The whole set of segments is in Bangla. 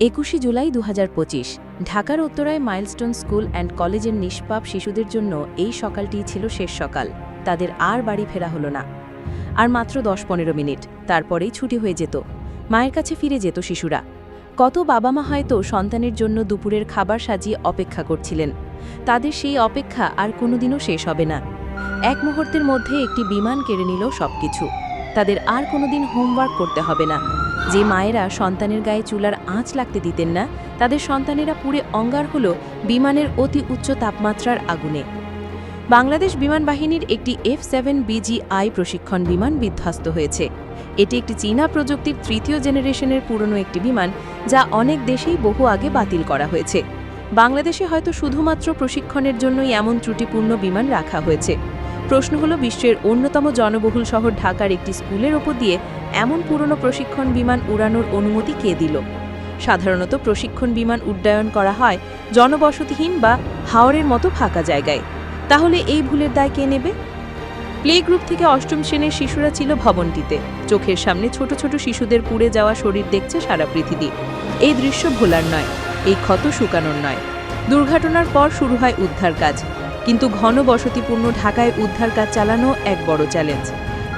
একুশে জুলাই দু হাজার পঁচিশ, ঢাকার উত্তরায় মাইলস্টোন স্কুল অ্যান্ড কলেজের নিষ্পাপ শিশুদের জন্য এই সকালটিই ছিল শেষ সকাল, তাদের আর বাড়ি ফেরা হলো না। আর মাত্র দশ পনেরো মিনিট, তারপরেই ছুটি হয়ে যেত, মায়ের কাছে ফিরে যেত শিশুরা। কত বাবা মা হয়তো সন্তানের জন্য দুপুরের খাবার সাজিয়ে অপেক্ষা করছিলেন, তাদের সেই অপেক্ষা আর কোনোদিনও শেষ হবে না। এক মুহূর্তের মধ্যে একটি বিমান কেড়ে নিল সবকিছু, তাদের আর কোনোদিন হোমওয়ার্ক করতে হবে না। যে মায়েরা সন্তানের গায়ে চুলার আঁচ লাগতে দিতেন না, তাদের সন্তানেরা পুড়ে অঙ্গার হল বিমানের অতি উচ্চ তাপমাত্রার আগুনে। বাংলাদেশ বিমান বাহিনীর একটি এফ সেভেন বিজিআই প্রশিক্ষণ বিমান বিধ্বস্ত হয়েছে। এটি একটি চীনা প্রযুক্তির তৃতীয় জেনারেশনের পুরনো একটি বিমান, যা অনেক দেশেই বহু আগে বাতিল করা হয়েছে। বাংলাদেশে হয়তো শুধুমাত্র প্রশিক্ষণের জন্যই এমন ত্রুটিপূর্ণ বিমান রাখা হয়েছে। প্রশ্ন হলো, বিশ্বের অন্যতম জনবহুল শহর ঢাকার একটি স্কুলের ওপর দিয়ে এমন পুরনো প্রশিক্ষণ বিমান উড়ানোর অনুমতি কে দিল? সাধারণত প্রশিক্ষণ বিমান উড্ডয়ন করা হয় জনবসতিহীন বা হাওরের মতো ফাঁকা জায়গায়। তাহলে এই ভুলের দায় কে নেবে? প্লে গ্রুপ থেকে অষ্টম শ্রেণির শিশুরা ছিল ভবনটিতে। চোখের সামনে ছোট ছোট শিশুদের পুড়ে যাওয়া শরীর দেখছে সারা পৃথিবী। এই দৃশ্য ভোলার নয়, এই ক্ষত শুকানোর নয়। দুর্ঘটনার পর শুরু হয় উদ্ধার কাজ। কিন্তু ঘন বসতিপূর্ণ ঢাকায় উদ্ধার কাজ চালানো এক বড় চ্যালেঞ্জ।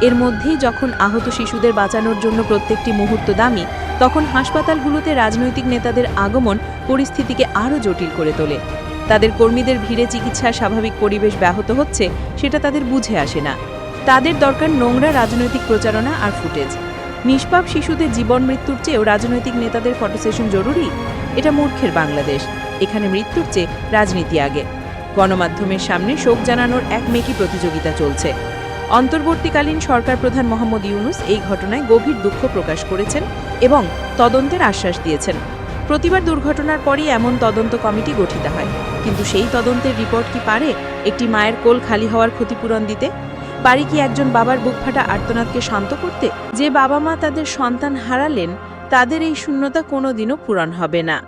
এর মধ্যেই যখন আহত শিশুদের বাঁচানোর জন্য প্রত্যেকটি মুহূর্ত দামি, তখন হাসপাতালগুলোতে রাজনৈতিক নেতাদের আগমন পরিস্থিতিকে আরও জটিল করে তোলে। তাদের কর্মীদের ভিড়ে চিকিৎসার স্বাভাবিক পরিবেশ ব্যাহত হচ্ছে, সেটা তাদের বুঝে আসে না। তাদের দরকার নোংরা রাজনৈতিক প্রচারণা আর ফুটেজ। নিষ্পাপ শিশুদের জীবন মৃত্যুর চেয়েও রাজনৈতিক নেতাদের ফটোসেশন জরুরি? এটা মূর্খের বাংলাদেশ। এখানে মৃত্যুর চেয়ে রাজনীতি আগে। গণমাধ্যমের সামনে শোক জানানোর এক মেকি প্রতিযোগিতা চলছে। অন্তর্বর্তীকালীন সরকার প্রধান মোহাম্মদ ইউনুস এই ঘটনায় গভীর দুঃখ প্রকাশ করেছেন এবং তদন্তের আশ্বাস দিয়েছেন। প্রতিবার দুর্ঘটনার পরই এমন তদন্ত কমিটি গঠিত হয়। কিন্তু সেই তদন্তের রিপোর্ট কি পারে? একটি মায়ের কোল খালি হওয়ার ক্ষতিপূরণ দিতে? পারি কি একজন বাবার বুক ফাটা আর্তনাদকে শান্ত করতে? যে বাবা মা তাদের সন্তান হারালেন, তাদের এই শূন্যতা কোনোদিনও পূরণ হবে না।